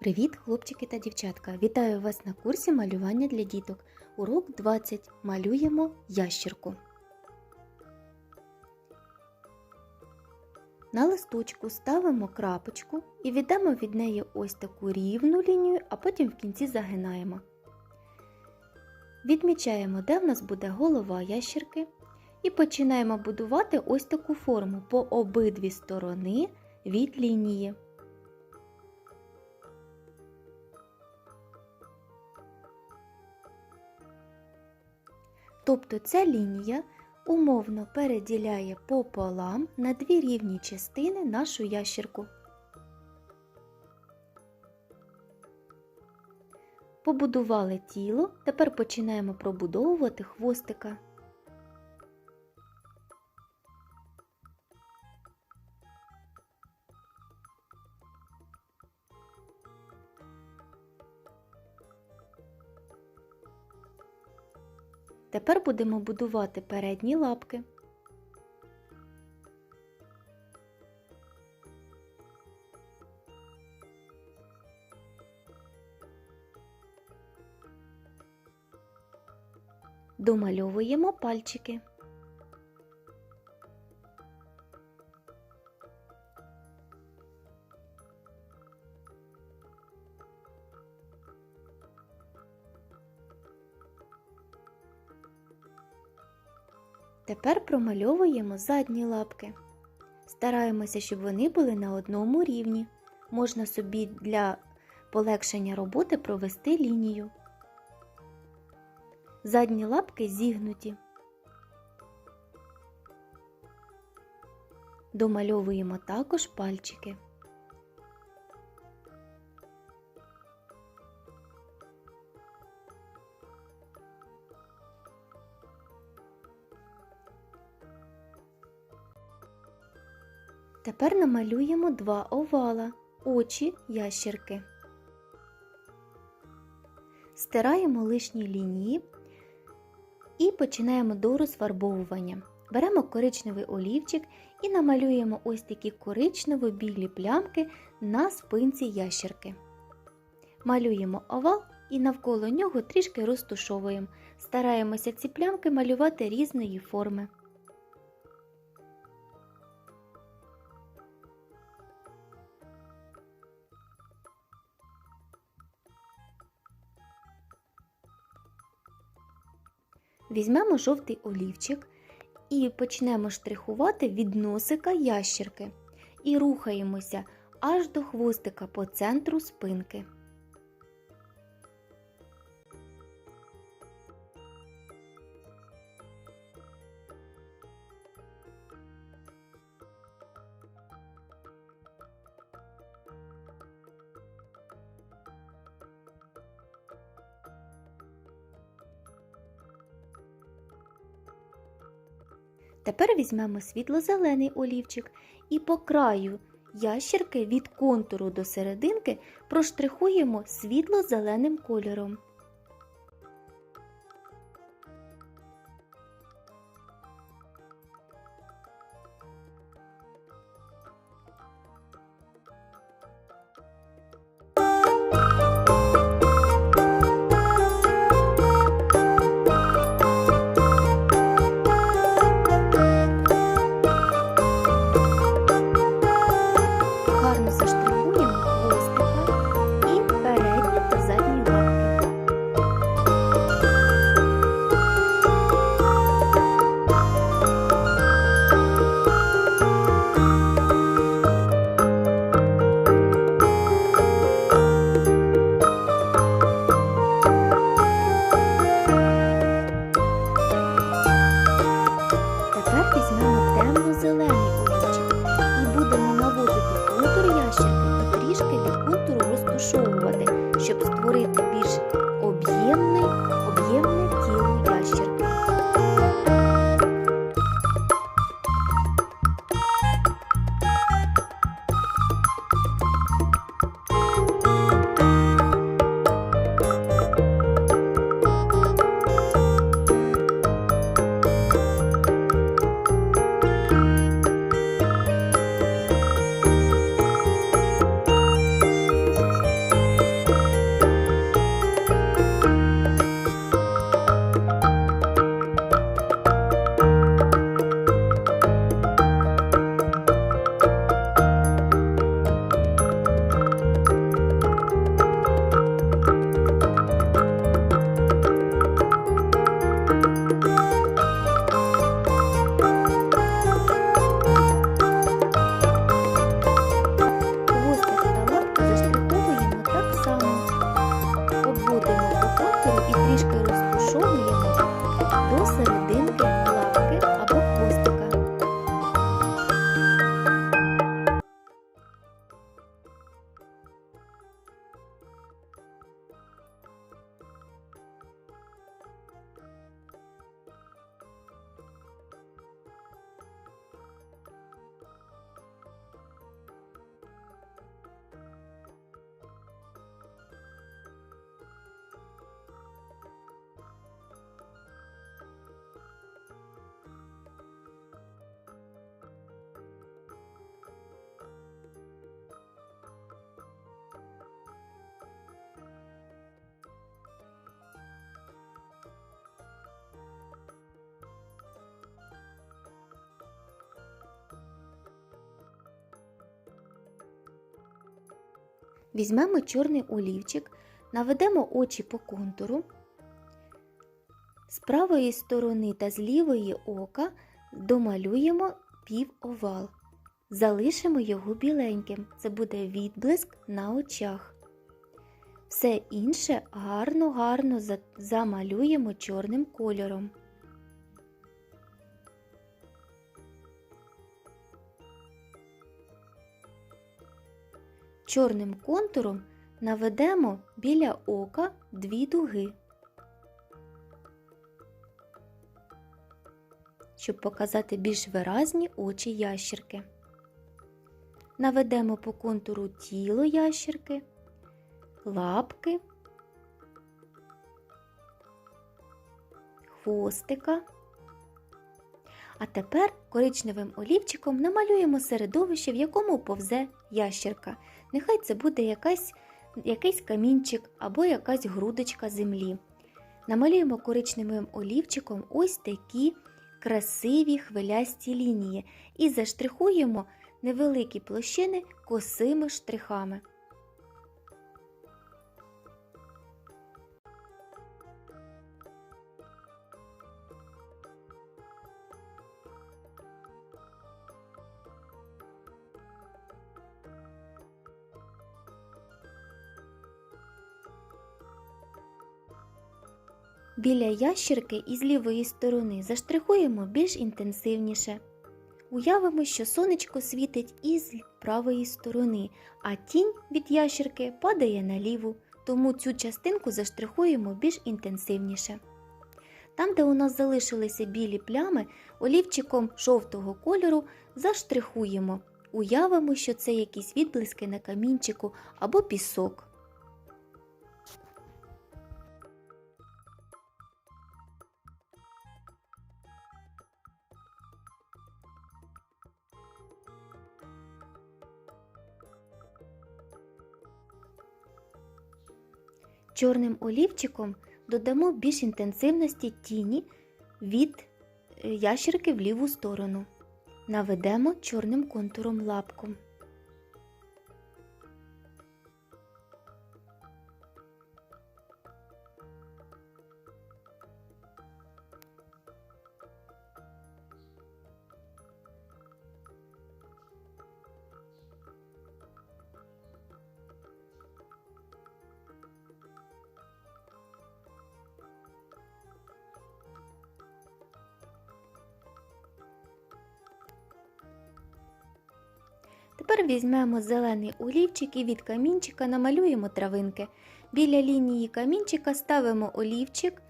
Привіт, хлопчики та дівчатка! Вітаю вас на курсі малювання для діток. Урок 20. Малюємо ящірку. На листочку ставимо крапочку і віддамо від неї ось таку рівну лінію, а потім в кінці загинаємо. Відмічаємо, де в нас буде голова ящірки, і починаємо будувати ось таку форму по обидві сторони від лінії. Тобто ця лінія умовно переділяє пополам на дві рівні частини нашу ящерку. Побудували тіло, тепер починаємо пробудовувати хвостика. Тепер будемо будувати передні лапки. Домальовуємо пальчики. Тепер промальовуємо задні лапки. Стараємося, щоб вони були на одному рівні. Можна собі для полегшення роботи провести лінію. Задні лапки зігнуті. Домальовуємо також пальчики. Тепер намалюємо два овала, очі ящерки. Стираємо лишні лінії і починаємо до розфарбовування. Беремо коричневий олівчик і намалюємо ось такі коричнево-білі плямки на спинці ящерки. Малюємо овал і навколо нього трішки розтушовуємо. Стараємося ці плямки малювати різної форми. Візьмемо жовтий олівчик і почнемо штрихувати від носика ящерки і рухаємося аж до хвостика по центру спинки. Тепер візьмемо світло-зелений олівчик і по краю ящерки від контуру до серединки проштрихуємо світло-зеленим кольором. Візьмемо Візьмемо чорний олівчик, наведемо очі по контуру. З правої сторони та з лівої ока домалюємо півовал. Залишимо його біленьким. Це буде відблиск на очах. Все інше гарно-гарно замалюємо чорним кольором. Чорним контуром наведемо біля ока дві дуги, щоб показати більш виразні очі ящерки. Наведемо по контуру тіло ящерки, лапки, хвостика. А тепер коричневим олівчиком намалюємо середовище, в якому повзе ящерка. Нехай це буде якась, якийсь камінчик або якась грудочка землі. Намалюємо коричневим олівчиком ось такі красиві хвилясті лінії і заштрихуємо невеликі площини косими штрихами. Біля ящерки із лівої сторони заштрихуємо більш інтенсивніше. Уявимо, що сонечко світить із правої сторони, а тінь від ящерки падає на ліву, тому цю частинку заштрихуємо більш інтенсивніше. Там, де у нас залишилися білі плями, олівчиком жовтого кольору заштрихуємо. Уявимо, що це якісь відблиски на камінчику або пісок. Чорним олівчиком додамо більш інтенсивності тіні від е, ящерки в ліву сторону. Наведемо чорним контуром лапку. Тепер візьмемо зелений олівчик і від камінчика намалюємо травинки. Біля лінії камінчика ставимо олівчик,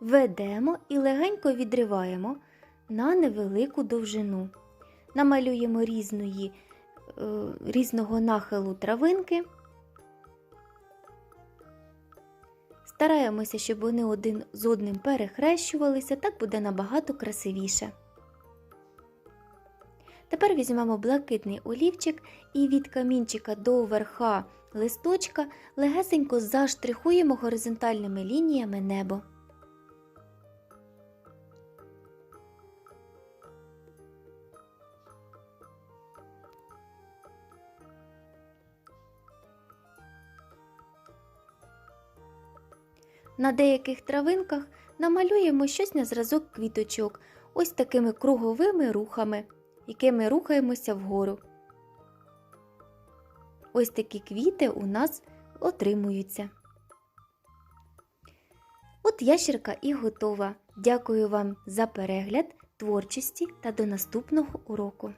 ведемо і легенько відриваємо на невелику довжину. Намалюємо різної, е, різного нахилу травинки. Стараємося, щоб вони один з одним перехрещувалися, так буде набагато красивіше. Тепер візьмемо блакитний олівчик і від камінчика до верха листочка легесенько заштрихуємо горизонтальними лініями небо. На деяких травинках намалюємо щось на зразок квіточок, ось такими круговими рухами якими рухаємося вгору. Ось такі квіти у нас отримуються. От ящерка і готова. Дякую вам за перегляд, творчості та до наступного уроку.